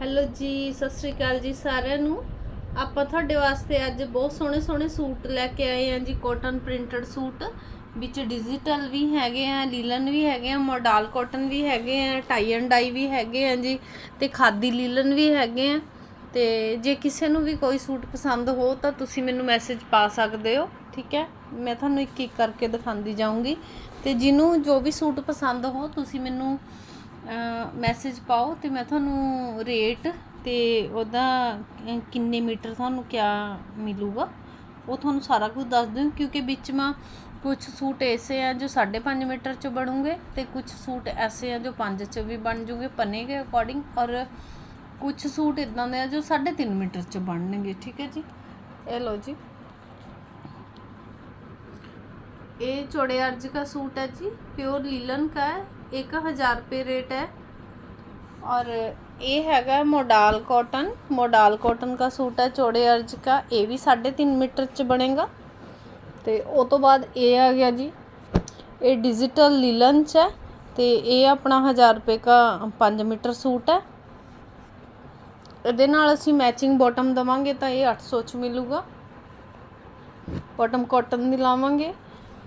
Hello ਜੀ, ਸਤਿ ਸ੍ਰੀ ਅਕਾਲ ਜੀ ਸਾਰਿਆਂ ਨੂੰ। ਆਪਾਂ ਤੁਹਾਡੇ ਵਾਸਤੇ ਅੱਜ ਬਹੁਤ ਸੋਹਣੇ ਸੋਹਣੇ ਸੂਟ ਲੈ ਕੇ ਆਏ ਹਾਂ ਜੀ ਕਾਟਨ ਪ੍ਰਿੰਟਡ ਸੂਟ। ਵਿੱਚ ਡਿਜੀਟਲ ਵੀ ਹੈਗੇ ਆ, ਲੀਲਨ ਵੀ ਹੈਗੇ ਆ ਮੋਡਲ ਕਾਟਨ ਵੀ ਹੈਗੇ ਆ ਟਾਈ ਐਂਡ ਡਾਈ ਵੀ ਹੈਗੇ ਆ ਜੀ, ਤੇ ਖਾਦੀ ਲੀਲਨ ਵੀ ਹੈਗੇ ਆ। ਤੇ ਜੇ ਕਿਸੇ ਨੂੰ ਵੀ ਕੋਈ ਸੂਟ ਪਸੰਦ ਹੋ ਤਾਂ ਤੁਸੀਂ ਮੈਨੂੰ ਮੈਸੇਜ ਪਾ ਸਕਦੇ ਹੋ, ਠੀਕ ਹੈ? ਮੈਂ ਤੁਹਾਨੂੰ ਇੱਕ ਇੱਕ ਕਰਕੇ ਦਿਖਾਉਂਦੀ ਜਾਊਂਗੀ। ਤੇ ਜਿਹਨੂੰ ਜੋ ਵੀ ਸੂਟ ਪਸੰਦ ਹੋ, ਤੁਸੀਂ ਮੈਨੂੰ ਮੈਸੇਜ ਪਾਓ ਤੇ ਮੈਂ ਤੁਹਾਨੂੰ ਰੇਟ ਤੇ ਉਹਦਾ ਅਹ, ਕਿੰਨੇ ਮੀਟਰ ਤੁਹਾਨੂੰ ਕਿਆ ਮਿਲੂਗਾ ਉਹ ਤੁਹਾਨੂੰ ਸਾਰਾ ਕੁਝ ਦੱਸ ਦੂੰ ਕਿਉਂਕਿ ਵਿੱਚ ਮਾ ਕੁਝ ਸੂਟ ਐਸੇ ਆ ਜੋ 5.5 ਮੀਟਰ ਚ ਬਣੂਗੇ ਤੇ ਕੁਝ ਸੂਟ ਐਸੇ ਆ ਜੋ 5 ਚ ਵੀ ਬਣ ਜੂਗੇ ਪੰਨੇ ਦੇ ਅਕੋਰਡਿੰਗ ਔਰ ਕੁਝ ਸੂਟ ਇਦਾਂ ਦੇ ਆ ਜੋ 3.5 ਮੀਟਰ ਚ ਬਣਨਗੇ ਠੀਕ ਹੈ ਜੀ ਇਹ ਲਓ ਜੀ ये चौड़े अर्ज का सूट है जी प्योर लीलन का है एक हज़ार रुपये रेट है और ये हैगा मोडाल कॉटन मोडाल कॉटन का सूट है चौड़े अर्ज का ये भी साढ़े तीन मीटर च बनेगा ਤੇ ਉਹ ਤੋਂ ਬਾਅਦ ਇਹ ਆ ਗਿਆ ਜੀ ਇਹ ਡਿਜੀਟਲ ਲੀਲਨ ਚ ਹੈ ਤੇ ਇਹ ਆਪਣਾ 1000 ਰੁਪਏ ਦਾ 5 ਮੀਟਰ ਸੂਟ ਹੈ ਇਹਦੇ ਨਾਲ ਅਸੀਂ ਮੈਚਿੰਗ ਬਾਟਮ ਦਵਾਂਗੇ ਤਾਂ ਇਹ 800 ਚ ਮਿਲੂਗਾ ਬਾਟਮ ਕਾਟਨ ਦੀ ਲਾਵਾਂਗੇ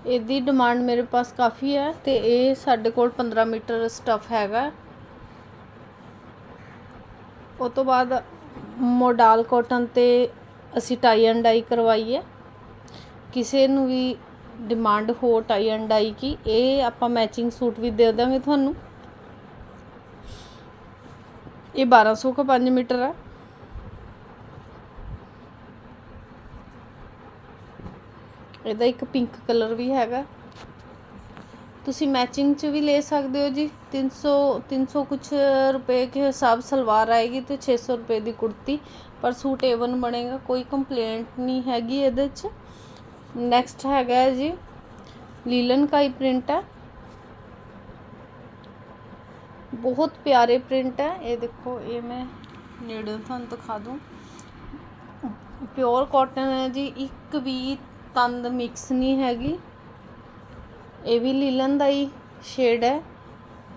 ਇਹਦੀ ਡਿਮਾਂਡ ਮੇਰੇ ਪਾਸ ਕਾਫੀ ਹੈ ਤੇ ਇਹ ਸਾਡੇ ਕੋਲ 15 ਮੀਟਰ ਸਟਫ ਹੈਗਾ। ਉਹ ਤੋਂ ਬਾਅਦ ਮੋਡਾਲ ਕਾਟਨ ਤੇ ਅਸੀਂ ਟਾਈ ਐਂਡ ਡਾਈ ਕਰਵਾਈ ਹੈ ਕਿਸੇ ਨੂੰ ਵੀ ਡਿਮਾਂਡ ਹੋ ਟਾਈ ਐਂਡ ਡਾਈ ਕੀ, ਇਹ ਆਪਾਂ ਮੈਚਿੰਗ ਸੂਟ ਵੀ ਦੇ ਦਾਂਗੇ ਤੁਹਾਨੂੰ। ਇਹ 1200 का 5 ਮੀਟਰ ਹੈ ਇਹਦਾ ਇੱਕ ਪਿੰਕ ਕਲਰ ਵੀ ਹੈਗਾ। ਤੁਸੀਂ ਮੈਚਿੰਗ 'ਚ ਵੀ ਲੈ ਸਕਦੇ ਹੋ ਜੀ। 300 300 ਕੁਛ ਰੁਪਏ ਕੇ ਹਿਸਾਬ ਸਲਵਾਰ ਆਏਗੀ ਤੇ 600 ਰੁਪਏ ਦੀ ਕੁੜਤੀ। ਪਰ ਸੂਟ ਏਵਨ ਬਣੇਗਾ, ਕੋਈ ਕੰਪਲੇਂਟ ਨਹੀਂ ਹੈਗੀ ਇਹਦੇ 'ਚ। ਨੈਕਸਟ ਹੈਗਾ ਜੀ, ਲੀਲਨ ਕਾਈ ਪ੍ਰਿੰਟ ਹੈ। ਬਹੁਤ ਪਿਆਰੇ ਪ੍ਰਿੰਟ ਹੈ। ਇਹ ਦੇਖੋ, ਇਹ ਮੈਂ ਨੇੜੇ ਤੁਹਾਨੂੰ ਦਿਖਾ ਦੂੰ। ਪਿਓਰ ਕਾਟਨ ਹੈ ਜੀ, ਇੱਕ ਵੀ ਤੰਦ ਮਿਕਸ ਨਹੀਂ ਹੈਗੀ। ਇਹ ਵੀ ਲੀਲਨ ਦਾ ਹੀ ਸ਼ੇਡ ਹੈ।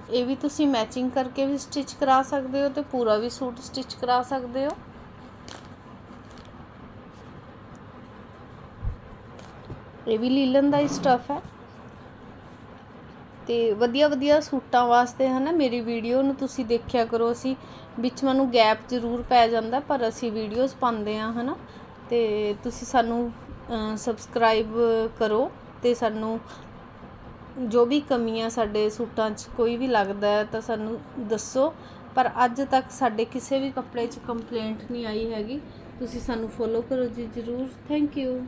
ਇਹ ਵੀ ਤੁਸੀਂ ਮੈਚਿੰਗ ਕਰਕੇ ਵੀ ਸਟਿਚ ਕਰਾ ਸਕਦੇ ਹੋ ਤੇ ਪੂਰਾ ਵੀ ਸੂਟ ਸਟਿਚ ਕਰਾ ਸਕਦੇ ਹੋ। ਇਹ ਵੀ ਲੀਲਨ ਦਾ ਹੀ ਸਟਫ ਹੈ। ਤੇ ਵਧੀਆ ਵਧੀਆ ਸੂਟਾਂ ਵਾਸਤੇ ਹਨਾ ਮੇਰੀ ਵੀਡੀਓ ਨੂੰ ਤੁਸੀਂ ਦੇਖਿਆ ਕਰੋ ਅਸੀਂ। ਵਿੱਚ ਮੈਨੂੰ ਗੈਪ ਜ਼ਰੂਰ ਪੈ ਜਾਂਦਾ ਪਰ ਅਸੀਂ ਵੀਡੀਓਜ਼ ਪਾਉਂਦੇ ਆ ਹਨਾ। ਤੇ ਤੁਸੀਂ ਸਾਨੂੰ ਸਬਸਕ੍ਰਾਈਬ ਕਰੋ ਅਤੇ ਸਾਨੂੰ ਜੋ ਵੀ ਕਮੀਆਂ ਸਾਡੇ ਸੂਟਾਂ 'ਚ ਕੋਈ ਵੀ ਲੱਗਦਾ ਹੈ ਤਾਂ ਸਾਨੂੰ ਦੱਸੋ। ਪਰ ਅੱਜ ਤੱਕ ਸਾਡੇ ਕਿਸੇ ਵੀ ਕੱਪੜੇ 'ਚ ਕੰਪਲੇਂਟ ਨਹੀਂ ਆਈ ਹੈਗੀ। ਤੁਸੀਂ ਸਾਨੂੰ ਫੋਲੋ ਕਰੋ ਜੀ ਜ਼ਰੂਰ। Thank you